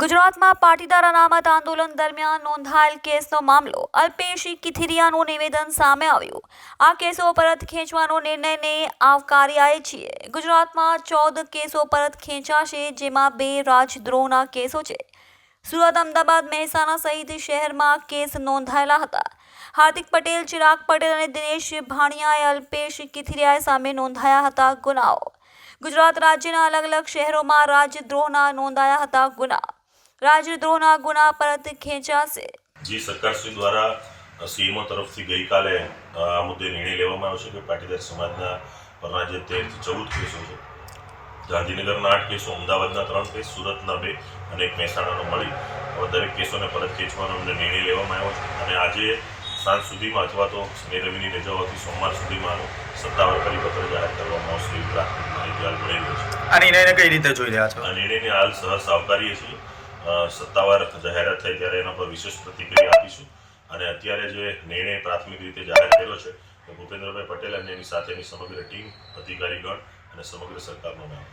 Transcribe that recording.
ગુજરાતમાં પાટીદાર અનામત આંદોલન દરમિયાન નોંધાયેલ કેસનો મામલો અલ્પેશી કિથિરિયાનું નિવેદન સામે આવ્યું. આ કેસો પરત ખેંચવાનો નિર્ણયને આવકાર્યાય છીએ. ગુજરાતમાં ચૌદ કેસો પરત ખેંચાશે, જેમાં બે રાજદ્રોહના કેસો છે. સુરત, અમદાવાદ, મહેસાણા સહિત શહેરમાં કેસ નોંધાયેલા હતા. હાર્દિક પટેલ, ચિરાગ પટેલ અને દિનેશ ભાણિયાએ અલ્પેશ કિથિરિયા સામે નોંધાયા હતા ગુનાઓ. ગુજરાત રાજ્યના અલગ અલગ શહેરોમાં રાજદ્રોહના નોંધાયા હતા ગુના રાજદ્રોહના ગુના પરત ખેંચાશે. જી સરકારશ્રી દ્વારા સીએમઓ તરફથી ગઈકાલે આ મુદ્દે નિર્ણય લેવામાં આવ્યો છે કે પાટીદાર સમાજના પરના જે તેરથી ચૌદ કેસો છે. ગાંધીનગરના આઠ કેસો અમદાવાદના ત્રણ કેસ સુરતના બે અને એક મહેસાણાનો મળી. હવે દરેક કેસોને પરત ખેંચવાનો અમને નિર્ણય લેવામાં આવ્યો છે. અને આજે સાંજ સુધીમાં અથવા તો શનિ રવિની રજાઓથી સોમવાર સુધીમાં સત્તાવાર પરિપત્ર જાહેર કરવામાં આવશે એવી પ્રાથમિક માહિતી હાલ મળી રહી છે. આ નિર્ણયને કઈ રીતે જોઈ રહ્યા છો? આ નિર્ણયને હાલ સહર્ષ આવકારીએ છીએ. સત્તાવાર જાહેરાત થઈ ત્યારે એના પર વિશેષ પ્રતિક્રિયા આપીશું. અને અત્યારે જે નિર્ણય પ્રાથમિક રીતે જાહેર કર્યો છે, તે ભૂપેન્દ્રભાઈ પટેલ અને એની સાથેની સમગ્ર ટીમ, અધિકારીગણ અને સમગ્ર સરકારનો નામ.